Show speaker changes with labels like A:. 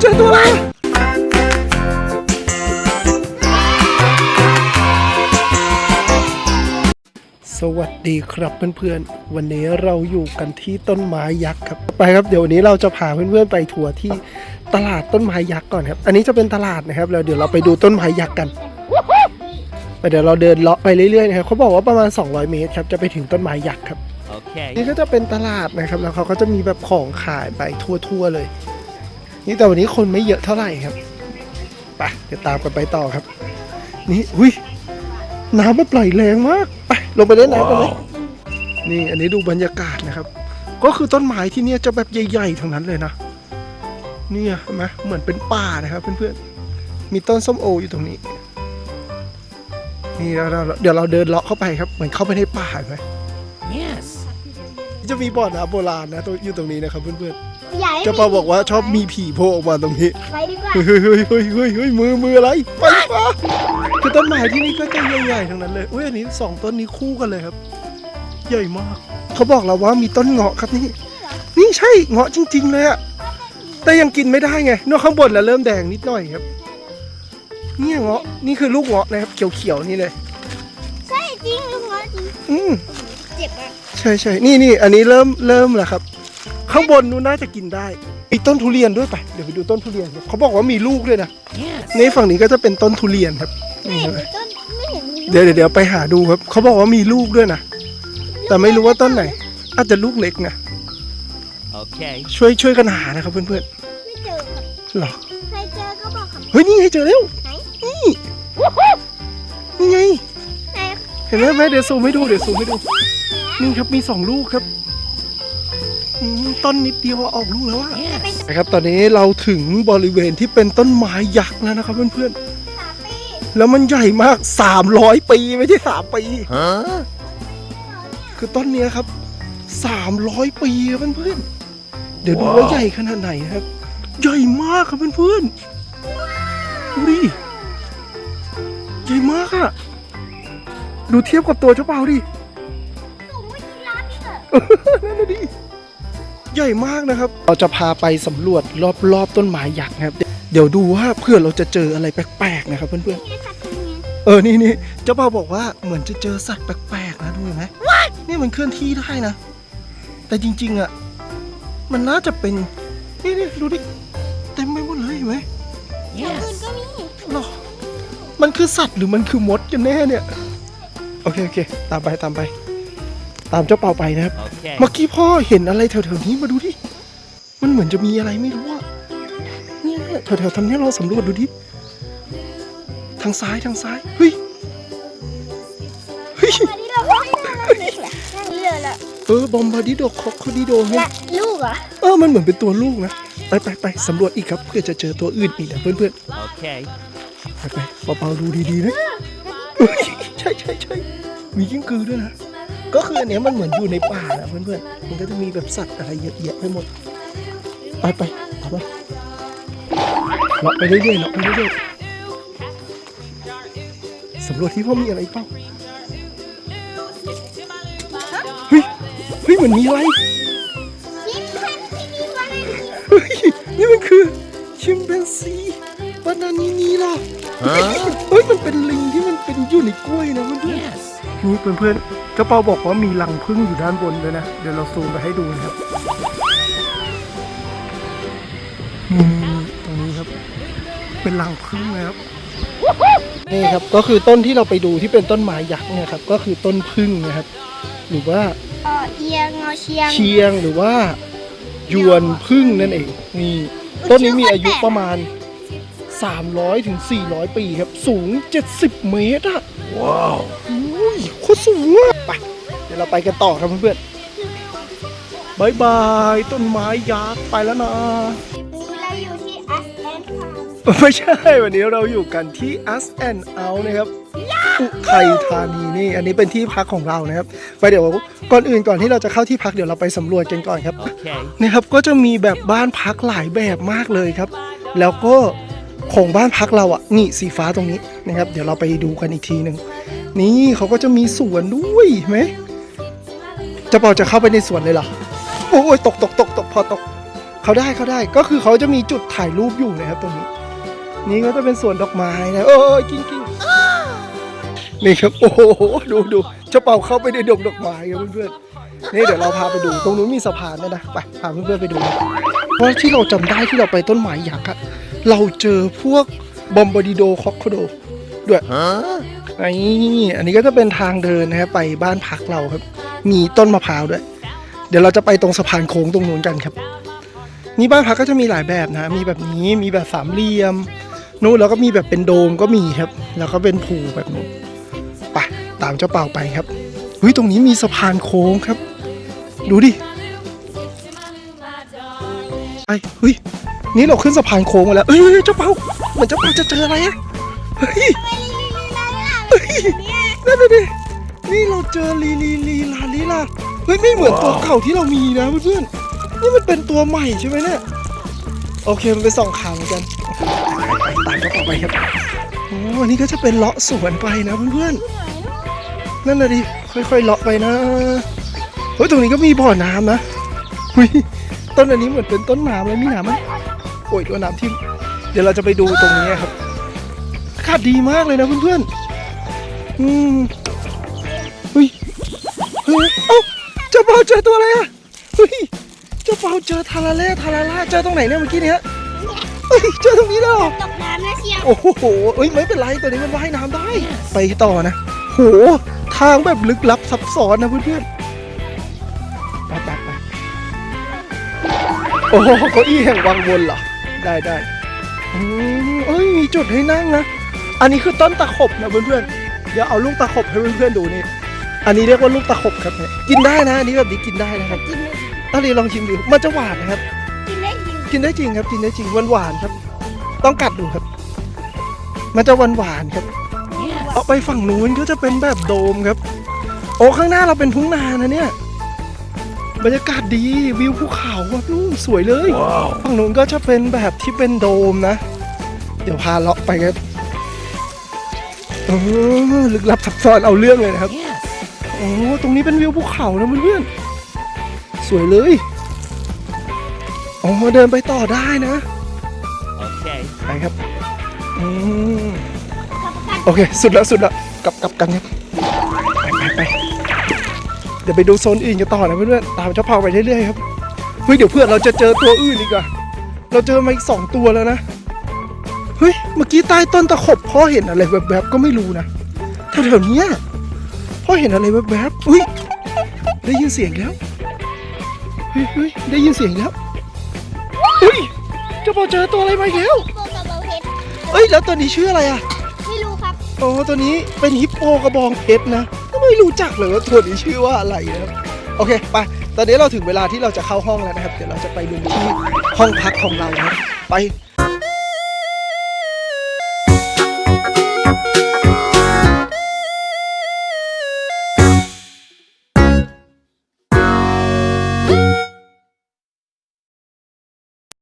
A: เปาเจอตัวอะไรสวัสดีครับเพื่อนๆ วันนี้เราอยู่กันที่ต้นไม้ยักษ์ครับ ไปครับเดี๋ยววันนี้เราจะพาเพื่อนๆไปทัวร์ที่ตลาดต้นไม้ยักษ์ก่อนครับ อันนี้จะเป็นตลาดนะครับแล้วเดี๋ยวเราไปดูต้นไม้ยักษ์กันไปเดี๋ยวเราเดินเลาะไปเรื่อยๆนะครับเขาบอกว่าประมาณ 200 เมตรครับจะไปถึงต้นไม้ยักษ์ครับ
B: Okay.
A: นี่ก็จะเป็นตลาดนะครับแล้วเขาก็จะมีแบบของขายไปทั่วๆเลย นี่แต่วันนี้คนไม่เยอะเท่าไหร่ครับไปเดี๋ยวตามกันไปต่อครับ นี่อุ้ยน้ำมันปล่อยแรงมากไปลงไปเล่นน้ำกันเลยนี่อันนี้ดูบรรยากาศนะครับ ก็คือต้นไม้ที่เนี่ยจะแบบใหญ่ๆทั้งนั้นเลยนะเนี่ยเห็นไหมเหมือนเป็นป่านะครับเพื่อนๆมีต้นส้มโออยู่ตรงนี้นี่เราเราเดี๋ยวเราเดินเลาะเข้าไปครับเหมือนเข้าไปในป่าเห็นไหม
B: Yes.
A: จะมีบ่อน้ำโบราณนะตัวอยู่ตรงนี้นะครับเพื่อน
C: ใหญ่
A: ๆเจ้าปาบอกว่าชอบมีผีโผล่ออกมาตรงนี้
C: ไปดีกว่า
A: เฮ้ยเฮ้ยเฮ้ยเฮ้ยเฮ้ยมือมืออะไรไปปะคือต้นไม้ที่นี่ก็จะใหญ่ๆทั้งนั้นเลยอุ้ยอันนี้สองต้นนี้คู่กันเลยครับ ใหญ่มาก เขาบอกเราว่ามีต้นเงาะครับนี่ นี่ใช่เงาะจริง ๆ เลยอะแต่ยังกินไม่ได้ไงเนอกข้างบนแล้วเริ่มแดงนิดหน่อยครับ เนี่ยเงาะนี่คือลูกเงาะนะครับ เขียวๆนี่เลย
C: ใช่จริงลุงเหรอจริง
A: อืม
C: เจ็บอะ
A: ใช่ใช่นี่นี่อันนี้เริ่มเริ่มแล้วครับ ข้างบนนู้นน่าจะกินได้มีต้นทุเรียนด้วยไปเดี๋ยวไปดูต้นทุเรียนครับเขาบอกว่ามีลูกด้วยนะ
B: Yes.
A: นี่ฝั่งนี้ก็จะเป็นต้นทุเรียนครับ
C: ไม่
A: นี่
C: เห็น
A: เห็นไหม
C: มีต้นไม่เห็นมี
A: เดี๋ยวเดี๋ยวเดี๋ยวไปหาดูครับ เขาบอกว่ามีลูกด้วยนะแต่ไม่รู้ว่าต้นไหน อาจจะลูกเล็กนะ
B: Okay.
A: ช่วยช่วยกันหานะครับเพื่อน
C: ไม่เจอครับ
A: ๆเหรอ
C: ใครเจอก็บอกครับ
A: เฮ้ยนี่ไงเจอแล้ว
C: ไหน
A: นี่นี่ไง
C: ไหน
A: เห็นไหมแม่เดี๋ยวซูมให้ดูเดี๋ยวซูมให้ดูนี่ครับมีสองลูกครับ อืมต้นนิดเดียวอะออกลูกแล้วอะ
B: Yes.
A: นะครับตอนนี้เราถึงบริเวณที่เป็นต้นไม้ยักษ์แล้วนะครับเพื่อน
C: สามปี
A: ๆแล้วมันใหญ่มาก 300 ปีไม่ใช่3ปี
B: Huh?
A: คือต้นเนี้ยครับ 300 ปีครับเพื่อนๆเดี๋ยวดูว่าใหญ่ขนาดไหนนะครับ ใหญ่มากครับเพื่อนๆดูดิใหญ่มากอะดูเทียบกับตัวเจ้าเปล่าดิ
C: สูงไม่กี่ล้านนี่เหรอ
A: นั่นน่ะดิ ใหญ่มากนะครับ เราจะพาไปสำรวจรอบๆต้นไม้ยักษ์นะครับ เดี๋ยวดูว่าเพื่อเราจะเจออะไรแปลกๆนะครับเพื่อน
C: นี่สัตว์ตัวนี้
A: ๆเออ นี่นี่เจ้าบ่าวบอกว่าเหมือนจะเจอสัตว์แปลกๆนะดูเห็นไหมนี่มันเคลื่อนที่ได้นะ แต่จริงๆอะ มันน่าจะเป็น นี่นี่ดูดิ เต็มไปหมดเลยเห็นไหม
C: อื่น
B: Yes.
C: ก็มี
A: หรอ มันคือสัตว์หรือมันคือมดกันแน่เนี่ย โอเคโอเค ตามไปตามไป ตามเจ้าเป่าไปนะครับ
B: Okay.
A: เมื่อกี้พ่อเห็นอะไรแถวๆนี้มาดูดิ มันเหมือนจะมีอะไรไม่รู้อะเนี่ยเนี่ยแถวๆทางนี้เราสำรวจดูดิ ทางซ้ายทางซ้าย เฮ้ย เฮ้ย
C: อันนี้เราก็ให้นั่งเล็กเหรอนั่งเรือเหรอ
A: เออบอมบาดิโดคอกคดิโดเนี่
C: และ
A: ย
C: ลูกเหรอ
A: เออ มันเหมือนเป็นตัวลูกนะ ไปไปไปสำรวจอีกครับเพื่อจะเจอตัวอื่นอีกนะเพื่อน
B: Okay.
A: ๆไปไปเบาๆดูดีๆนะเฮ้ยใช่ใช่ใช่มีกิ้งกือด้วยนะ ก็คืออันเนี้ยมันเหมือนอยู่ในป่านะเพื่อนๆ มันก็จะมีแบบสัตว์อะไรเยอะแยะไปหมด ไปไปเอาไปเลาะไปเรื่อยๆเลาะไปเรื่อยๆสำรวจที่พ่อมีอะไรเปล่าเฮ้ยเฮ้ยเหมือนมีอะไร
C: ชิมพันที่นี่ว่าไง
A: เฮ้ยนี่มันคือชิมแปนซีบานานีนีเหรอ
B: Huh?
A: เฮ้ยมันเป็นลิงที่มันเป็นอยู่ในกล้วยนะเพื่อน
B: Yes.
A: ๆนี่เพื่อนๆ กระเป๋าบอกว่ามีรังผึ้งอยู่ด้านบนเลยนะ เดี๋ยวเราซูมไปให้ดูนะครับนี่ตรงนี้ครับ เป็นรังผึ้งนะครับนี่ครับก็คือต้นที่เราไปดูที่เป็นต้นไม้ยักษ์เนี่ยครับ ก็คือต้นผึ้งนะครับ หรือว่า
C: เออเอียงงอเชียง
A: เชียงหรือว่ายวนพึ่งนั่นเองนี่ต้นนี้มีอายุประมาณ 300ถึง400 ปีครับ สูง 70 เมตรอะ
B: Wow.
A: อุ้ย โคตรสูงอะไปเดี๋ยวเราไปกันต่อครับเพื่อนๆบายบายต้นไม้ยักษ์ไปแล้วนะ
C: เราอยู่ที่อัสแอนด์ฟาร์ม
A: ไม่ใช่วันนี้เราอยู่กันที่ Us and Out นะครับอุทัยธานีนี่ อันนี้เป็นที่พักของเรานะครับ ไปเดี๋ยวก่อนอื่นก่อนที่เราจะเข้าที่พักเดี๋ยวเราไปสำรวจกันก่อนครับ
B: Okay.
A: นะครับก็จะมีแบบบ้านพักหลายแบบมากเลยครับ แล้วก็ของบ้านพักเราอะนี่สีฟ้าตรงนี้นะครับ เดี๋ยวเราไปดูกันอีกทีหนึ่ง นี่เขาก็จะมีสวนด้วยเห็นไหมจะเปล่าจะเข้าไปในสวนเลยเหรอโอ้ยตกตกตกตกพอตกเขาได้เขาได้ก็คือเขาจะมีจุดถ่ายรูปอยู่นะครับตรงนี้ นี่ก็จะเป็นสวนดอกไม้นะโอ้ยกิ้งกิ้งนี่ครับโอ้โหดูดูเจ้าเป่าเข้าไปในดงดอกไม้ครับเพื่อนๆนี่เดี๋ยวเราพาไปดูตรงนู้นมีสะพานด้วยนะไปพาเพื่อนๆไปดูนะเพราะที่เราจำได้ที่เราไปต้นไม้ยักษ์อะเราเจอพวกบอมบาดิโดคอกโคโดด้วย
B: Huh?
A: ไอ้อันนี้ก็จะเป็นทางเดินนะครับไปบ้านพักเราครับ มีต้นมะพร้าวด้วย เดี๋ยวเราจะไปตรงสะพานโค้งตรงนู้นกันครับ นี่บ้านพักก็จะมีหลายแบบนะ มีแบบนี้มีแบบสามเหลี่ยมนู้นแล้วก็มีแบบเป็นโดมก็มีครับ แล้วก็เป็นผูแบบนู้นไปตามเจ้าเป่าไปครับเฮ้ยตรงนี้มีสะพานโค้งครับ ดูดิไอ้เฮ้ยนี่เราขึ้นสะพานโค้งมาแล้วเอ้ยเจ้าเป่าเหมือนเจ้าเป่าจะเจออะไรอะเฮ้ย นั่นน่ะดินี่เราเจอลีลีลีลาลีลาเฮ้ยไม่เหมือนตัวเก่าที่เรามีนะเพื่อนๆนี่มันเป็นตัวใหม่ใช่ไหมเนี่ยโอเคมันเป็นสองขาเหมือนกันตามก็ต่อไปครับโอ้อันนี้ก็จะเป็นเลาะสวนไปนะเพื่อนๆนั่นน่ะดิค่อยๆเลาะไปนะเฮ้ยตรงนี้ก็มีบ่อน้ำนะเฮ้ยต้นอันนี้เหมือนเป็นต้นน้ำเลยมีน้ำไหมโอ้ยตัวน้ำทิ่เดี๋ยวเราจะไปดูตรงนี้ครับอากาศดีมากเลยนะเพื่อนๆ อืมเฮ้ยเฮ้ยเอ้าเจ้าเปาเจอตัวอะไรอะเฮ้ยเจ้าเปาเจอทาราเล่ทาราล่าเจอตรงไหนเนี่ยเมื่อกี้เนี้ยเฮ้ยเจอตรงนี้แล้วเหรอ
C: ตกน้ำนะเชียว
A: โอ้โหเอ้ยไม่เป็นไรตัวนี้มันว่ายน้ำได้ ไปต่อนะโหทางแบบลึกลับซับซ้อนนะเพื่อนๆไปไปไปโอ้โหเก้าอี้แห่งวังวนเหรอได้ได้อืมเอ้ยมีจุดให้นั่งนะ อันนี้คือต้นตะขบนะเพื่อนๆ เดี๋ยวเอาลูกตะขบให้เพื่อนๆดูนี่ อันนี้เรียกว่าลูกตะขบครับเนี่ยกินได้นะอันนี้แบบนี้กินได้นะครับ
C: กินได้
A: อันนี้ลองชิมดูมันจะหวานนะครับ
C: กินได้จริง
A: กินได้จริงครับ กินได้จริงหวานหวานๆครับ ต้องกัดดูครับ มันจะหวานหวานๆครับ เอาไปฝั่งนู้นก็จะเป็นแบบโดมครับ โอ้ข้างหน้าเราเป็นทุ่งนานะเนี่ย บรรยากาศดีวิวภูเขาแบบนู่นสวยเลย ฝั่งนู้นก็จะเป็นแบบที่เป็นโดมนะ เดี๋ยวพาเลาะไปครับเออลึกลับซับซ้อนเอาเรื่องเลยนะครับ
B: Yes.
A: โอ้ตรงนี้เป็นวิวภูเขานะเพื่อนๆสวยเลยอ๋อเดินไปต่อได้นะ
B: Okay.
A: ไปครับอืม
C: ขอบคุณ
A: โอเค สุดแล้วสุดแล้วกลับกลับกันครับไปไปไปเดี๋ยวไปดูโซนอื่นกันต่อนะเพื่อนๆตามเจ้าพาไปเรื่อยๆครับเฮ้ยเดี๋ยวเพื่อนเราจะเจอตัวอื่นอีกอะเราเจอมาอีกสองตัวแล้วนะ เฮ้ย เมื่อกี้ใต้ต้นตะขบพ่อเห็นอะไรแวบๆก็ไม่รู้นะแถวๆเนี้ยพ่อเห็นอะไรแวบๆอุ้ยได้ยินเสียงแล้วเฮ้ยเฮ้ยได้ยินเสียงแล้วเฮ้ยเจ้าพอเจอตัวอะไรมาอีกแล้ว
C: โกกับเบาเพชร
A: เอ้ยแล้วตัวนี้ชื่ออะไรอะ
C: ไม่รู้ครับ
A: อ๋อตัวนี้เป็นฮิปโปกระบองเพชรนะก็ไม่รู้จักเลยว่าตัวนี้ชื่อว่าอะไรนะครับโอเคไปตอนนี้เราถึงเวลาที่เราจะเข้าห้องแล้วนะครับ เดี๋ยวเราจะไปดูที่ห้องพักของเรานะครับไป